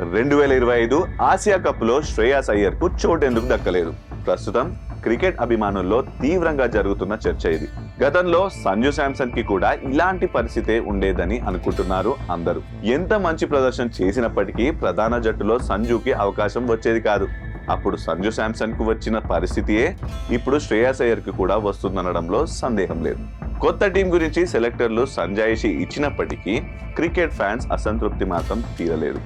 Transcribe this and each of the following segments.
రెండు వేల ఇరవై ఐదు ఆసియా కప్లో శ్రేయాస్ అయ్యర్కు చోటు ఎందుకు దక్కలేదు. ప్రస్తుతం క్రికెట్ అభిమానుల్లో తీవ్రంగా జరుగుతున్న చర్చ ఇది. గతంలో సంజు శాంసన్కి కూడా ఇలాంటి పరిస్థితే ఉండేదని అనుకుంటున్నారు అందరూ. ఎంత మంచి ప్రదర్శన చేసినప్పటికీ ప్రధాన జట్టులో సంజుకి అవకాశం వచ్చేది కాదు. అప్పుడు సంజు శాంసన్కు వచ్చిన పరిస్థితియే ఇప్పుడు శ్రేయాస్ అయ్యర్కి కూడా వస్తుందనడంలో సందేహం లేదు. కొత్త టీం గురించి సెలెక్టర్లు సంజాయిషి ఇచ్చినప్పటికీ క్రికెట్ ఫ్యాన్స్ అసంతృప్తి మాత్రం తీరలేదు.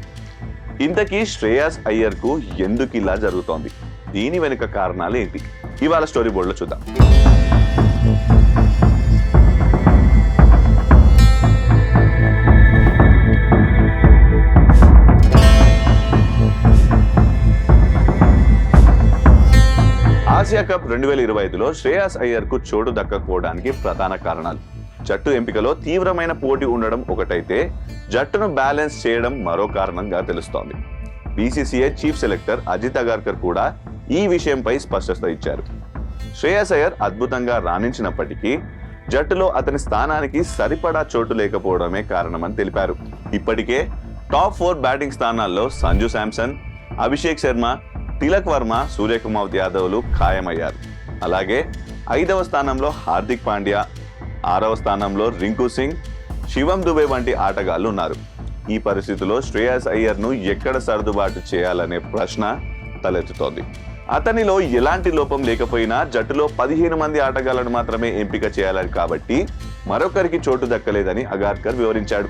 ఇంతకీ శ్రేయాస్ అయ్యర్కు ఎందుకు ఇలా జరుగుతోంది? దీని వెనుక కారణాలు ఏంటి? ఇవాళ స్టోరీ బోర్డులో చూద్దాం. ఆసియా కప్ రెండు వేల ఇరవై ఐదులో శ్రేయాస్ అయ్యర్కు చోటు దక్కకపోవడానికి ప్రధాన కారణాలు. జట్టు ఎంపికలో తీవ్రమైన పోటీ ఉండడం ఒకటైతే జట్టును బ్యాలెన్స్ చేయడం మరో కారణంగా తెలుస్తోంది. BCCI chief selector Ajit Agarkar కూడా ఈ విషయంపై స్పష్టత ఇచ్చారు. శ్రేయస్ అయ్యర్ అద్భుతంగా రాణించినప్పటికీ జట్టులో అతని స్థానానికి సరిపడా చోటు లేకపోవడమే కారణమని తెలిపారు. ఇప్పటికే టాప్ ఫోర్ బ్యాటింగ్ స్థానాల్లో సంజు శాంసన్ అభిషేక్ శర్మ తిలక్ వర్మ సూర్యకుమార్ యాదవ్లు ఖాయమయ్యారు. అలాగే ఐదవ స్థానంలో హార్దిక్ పాండ్యా ఆరవ స్థానంలో రింకు సింగ్ శివం దుబే వంటి ఆటగాళ్ళు ఉన్నారు ఈ పరిస్థితిలో శ్రేయస్ అయ్యర్ను ఎక్కడ సర్దుబాటు చేయాలనే ప్రశ్న తలెత్తుతోంది. అతనిలో ఎలాంటి లోపం లేకపోయినా జట్టులో పదిహేను మంది ఆటగాళ్ళను మాత్రమే ఎంపిక చేయాలని కాబట్టి మరొకరికి చోటు దక్కలేదని అగార్కర్ వివరించాడు.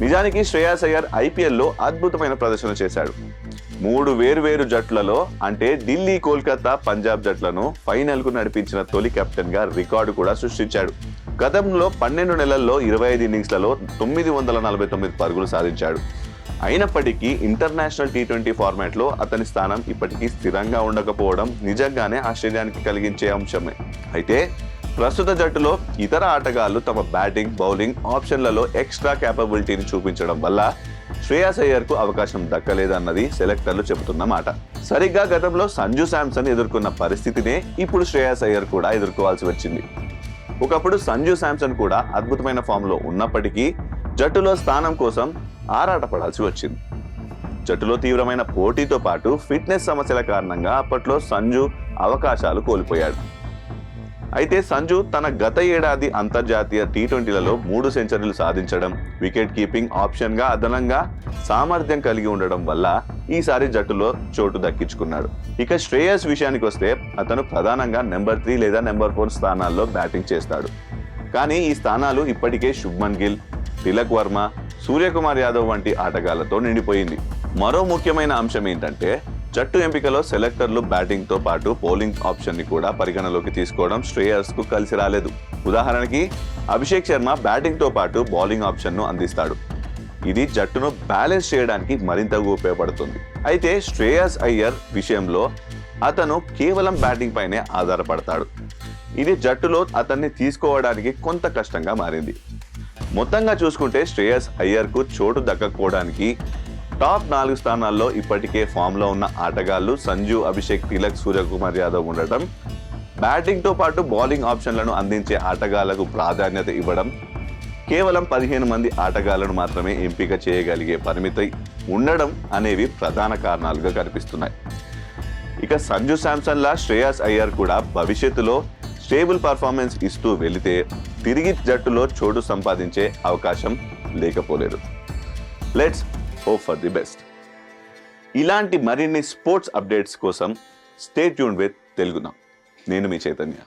నిజానికి శ్రేయాస్ అయ్యర్ ఐపీఎల్లో అద్భుతమైన ప్రదర్శన చేశాడు. మూడు వేర్వేరు జట్లలో అంటే ఢిల్లీ కోల్కతా పంజాబ్ జట్లను ఫైనల్కు నడిపించిన తొలి కెప్టెన్గా రికార్డు కూడా సృష్టించాడు. గతంలో పన్నెండు నెలల్లో ఇరవై ఐదు ఇన్నింగ్స్లలో తొమ్మిది వందల నలభై తొమ్మిది పరుగులు సాధించాడు. అయినప్పటికీ ఇంటర్నేషనల్ టీ ట్వంటీ ఫార్మాట్లో అతని స్థానం ఇప్పటికీ స్థిరంగా ఉండకపోవడం నిజంగానే ఆశ్చర్యానికి కలిగించే అంశమే. అయితే ప్రస్తుత జట్టులో ఇతర ఆటగాళ్ళు తమ బ్యాటింగ్ బౌలింగ్ ఆప్షన్లలో ఎక్స్ట్రా క్యాపబిలిటీని చూపించడం వల్ల శ్రేయాస్ అయ్యర్కు అవకాశం దక్కలేదన్నది సెలెక్టర్లు చెబుతున్న మాట. సరిగ్గా గతంలో సంజు శాంసన్ ఎదుర్కొన్న పరిస్థితినే ఇప్పుడు శ్రేయాస్ అయ్యర్ కూడా ఎదుర్కోవాల్సి వచ్చింది. ఒకప్పుడు సంజు శాంసన్ కూడా అద్భుతమైన ఫామ్లో ఉన్నప్పటికీ జట్టులో స్థానం కోసం ఆరాటపడాల్సి వచ్చింది. జట్టులో తీవ్రమైన పోటీతో పాటు ఫిట్నెస్ సమస్యల కారణంగా అప్పట్లో సంజు అవకాశాలు కోల్పోయాడు. అయితే సంజు తన గత ఏడాది అంతర్జాతీయ టీ ట్వంటీలలో మూడు సెంచరీలు సాధించడం వికెట్ కీపింగ్ ఆప్షన్గా అదనంగా సామర్థ్యం కలిగి ఉండడం వల్ల ఈసారి జట్టులో చోటు దక్కించుకున్నాడు. ఇక శ్రేయస్ విషయానికి వస్తే అతను ప్రధానంగా నెంబర్ త్రీ లేదా నెంబర్ ఫోర్ స్థానాల్లో బ్యాటింగ్ చేస్తాడు. కానీ ఈ స్థానాలు ఇప్పటికే శుభ్మన్ గిల్ తిలక్ వర్మ సూర్యకుమార్ యాదవ్ వంటి ఆటగాళ్ళతో నిండిపోయింది. మరో ముఖ్యమైన అంశం ఏంటంటే జట్టు ఎంపికలో సెలెక్టర్లు బ్యాటింగ్తో పాటు బౌలింగ్ ఆప్షన్ని కూడా పరిగణలోకి తీసుకోవడం శ్రేయస్కు కలిసి రాలేదు. ఉదాహరణకి అభిషేక్ శర్మ బ్యాటింగ్తో పాటు బౌలింగ్ ఆప్షన్ను అందిస్తాడు. ఇది జట్టును బ్యాలెన్స్ చేయడానికి మరింతగా ఉపయోగపడుతుంది. అయితే శ్రేయస్ అయ్యర్ విషయంలో అతను కేవలం బ్యాటింగ్ పైనే ఆధారపడతాడు. ఇది జట్టులో అతన్ని తీసుకోవడానికి కొంత కష్టంగా మారింది. మొత్తంగా చూసుకుంటే శ్రేయస్ అయ్యర్కు చోటు దక్కకపోవడానికి టాప్ నాలుగు స్థానాల్లో ఇప్పటికే ఫామ్లో ఉన్న ఆటగాళ్ళు సంజు అభిషేక్ తిలక్ సూర్యకుమార్ యాదవ్ ఉండటం బ్యాటింగ్తో పాటు బౌలింగ్ ఆప్షన్లను అందించే ఆటగాళ్ళకు ప్రాధాన్యత ఇవ్వడం కేవలం పదిహేను మంది ఆటగాళ్ళను మాత్రమే ఎంపిక చేయగలిగే పరిమితి ఉండడం అనేవి ప్రధాన కారణాలుగా కనిపిస్తున్నాయి. ఇక సంజు శాంసన్ లా శ్రేయాస్ అయ్యర్ కూడా భవిష్యత్తులో స్టేబుల్ పర్ఫార్మెన్స్ ఇస్తూ వెళితే తిరిగి జట్టులో చోటు సంపాదించే అవకాశం లేకపోలేదు. Let's hope for the best ఇలాంటి మరిన్ని స్పోర్ట్స్ అప్డేట్స్ కోసం స్టే ట్యూన్ విత్ తెలుగునా. నేను మీ చైతన్య.